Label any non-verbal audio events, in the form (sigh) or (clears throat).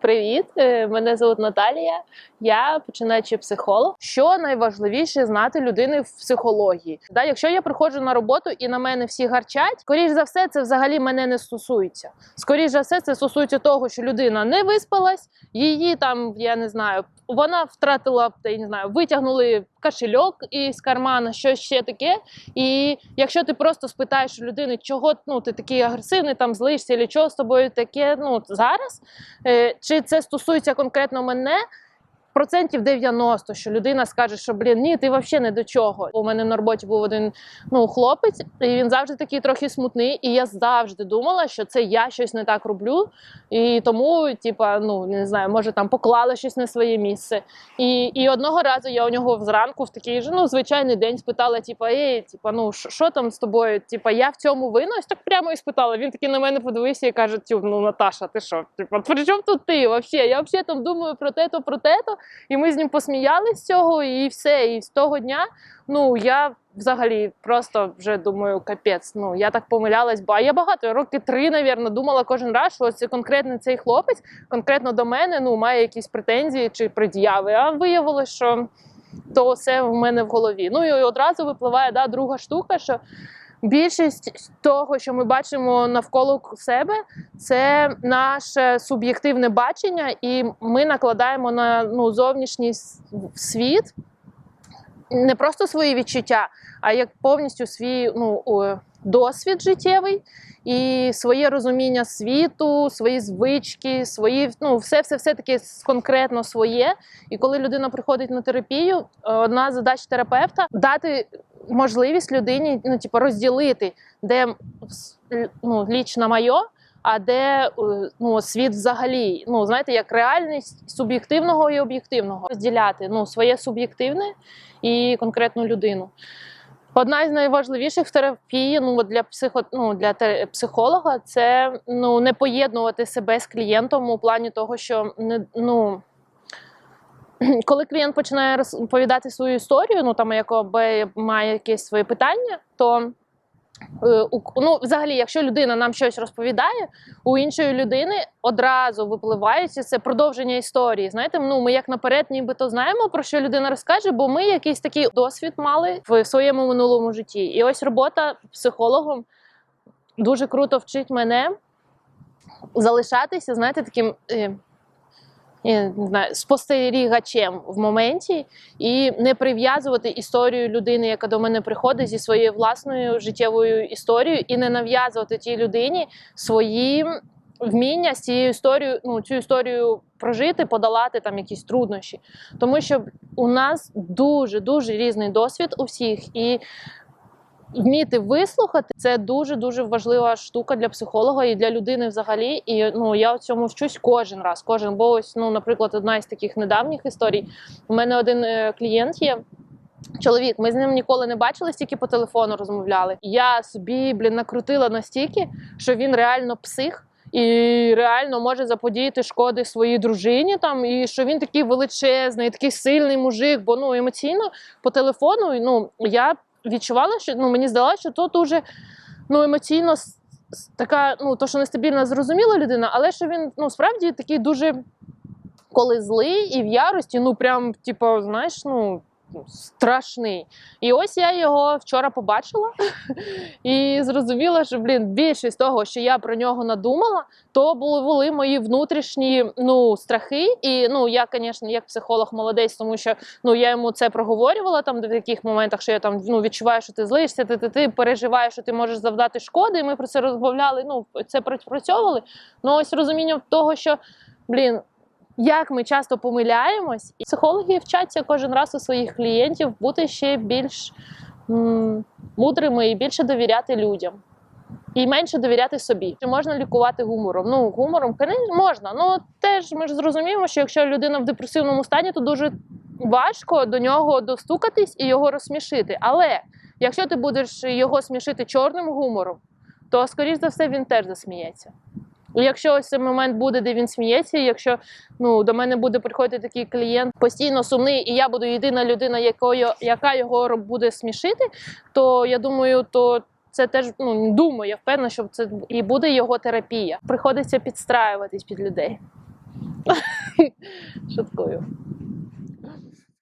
Привіт, е, мене звуть Наталія. Я починаючий психолог. Що найважливіше знати людини в психології? Да, якщо я приходжу на роботу і на мене всі гарчать, скоріш за все, це взагалі мене не стосується. Скоріш за все, це стосується того, що людина не виспалась, її там, я не знаю, вона втратила я не знаю, витягнули кошельок із кармана, що ще таке. І якщо ти просто спитаєш у людини, чого ну ти такий агресивний, там злишся, і що з тобою таке ну зараз, е, чи це стосується конкретно мене? Процентів 90, що людина скаже, що блін, ні, ти взагалі не до чого. У мене на роботі був один ну хлопець, і він завжди такий трохи смутний. І я завжди думала, що це я щось не так роблю. І тому, типа, ну не знаю, може там поклала щось на своє місце. І, і одного разу я у нього зранку в такий же ну звичайний день спитала: типа, ей, типа, ну що- там з тобою? Типа, я в цьому винна? Так прямо і спитала. Він такий на мене подивився і каже: Тю, ну Наташа, ти що? Типа, при чому тут ти? Вообще? Я взагалі там думаю про те-то, про те-то. І ми з ним посміялися з цього, і все. І з того дня, ну я взагалі просто вже думаю, капець. Ну я так помилялась, бо я багато роки три, навірно, думала кожен раз, що ось конкретно цей хлопець, конкретно до мене, ну має якісь претензії чи пред'яви. А виявилось, що то все в мене в голові. Ну і одразу випливає да, друга штука, що. Більшість того, що ми бачимо навколо себе, це наше суб'єктивне бачення, і ми накладаємо на ну, зовнішній світ не просто свої відчуття, а як повністю свій ну, досвід життєвий і своє розуміння світу, свої звички, свої ну, все, все, все таке конкретно своє. І коли людина приходить на терапію, одна задач терапевта дати можливість людині ну, типу, розділити, де ну, лічно моє, а де е, ну, світ взагалі. Ну, знаєте, як реальність суб'єктивного і об'єктивного розділяти ну, своє суб'єктивне і конкретну людину. Одна із найважливіших в терапії ну, для, психо, ну, для психолога це ну, не поєднувати себе з клієнтом у плані того, що не, ну, (clears throat) коли клієнт починає розповідати свою історію, ну там якоби має якесь своє питання, то е, ну, взагалі, якщо людина нам щось розповідає, у іншої людини одразу випливає ці- це продовження історії. Знаєте, ну ми як наперед, нібито знаємо про що людина розкаже, бо ми якийсь такий досвід мали в своєму минулому житті. І ось робота психологом дуже круто вчить мене залишатися, знаєте, таким. Е, знаю, спостерігачем в моменті і не прив'язувати історію людини, яка до мене приходить зі своєю власною життєвою історією, і не нав'язувати тій людині свої вміння з цією історією, ну цю історію прожити, подолати там якісь труднощі. Тому що у нас дуже дуже різний досвід у всіх і. Вміти вислухати це дуже дуже важлива штука для психолога і для людини взагалі. І ну я в цьому вчусь кожен раз. Кожен, бо ось, ну, наприклад, одна із таких недавніх історій. У мене один е, клієнт є. Чоловік, ми з ним ніколи не бачились, тільки по телефону розмовляли. Я собі блін накрутила настільки, що він реально псих. І реально може заподіяти шкоди своїй дружині там, і що він такий величезний, такий сильний мужик. Бо ну емоційно по телефону ну я відчувала, що ну мені здалося, що то дуже ну емоційно така, ну то, що нестабільна, зрозуміла людина, але що він ну справді такий дуже коли злий і в ярості, ну прям, типу, знаєш, ну. Страшний. І ось я його вчора побачила (laughs) і зрозуміла, що блін, більшість того, що я про нього надумала, то були, мої внутрішні ну, страхи. І ну, я, звісно, як психолог молодець, тому що ну, я йому це проговорювала там в яких моментах, що я там ну, відчуваю, що ти злишся, ти, ти, ти переживаєш, що ти можеш завдати шкоди. І ми про це розмовляли, ну, це пропрацьовували. Ну, ось розуміння того, що блін. Як ми часто помиляємось, і психологи вчаться кожен раз у своїх клієнтів бути ще більш м, мудрими і більше довіряти людям. І менше довіряти собі. Чи можна лікувати гумором? Ну, гумором, можна. Ну теж ми ж зрозуміємо, що якщо людина в депресивному стані, то дуже важко до нього достукатись і його розсмішити. Але якщо ти будеш його смішити чорним гумором, то скоріш за все він теж засміється. І якщо ось цей момент буде, де він сміється, якщо ну до мене буде приходити такий клієнт постійно сумний, і я буду єдина людина, якою яка його буде смішити, то я думаю, то це теж ну думаю, я впевнена, що це і буде його терапія. Приходиться підстраюватись під людей. (laughs) Шуткую.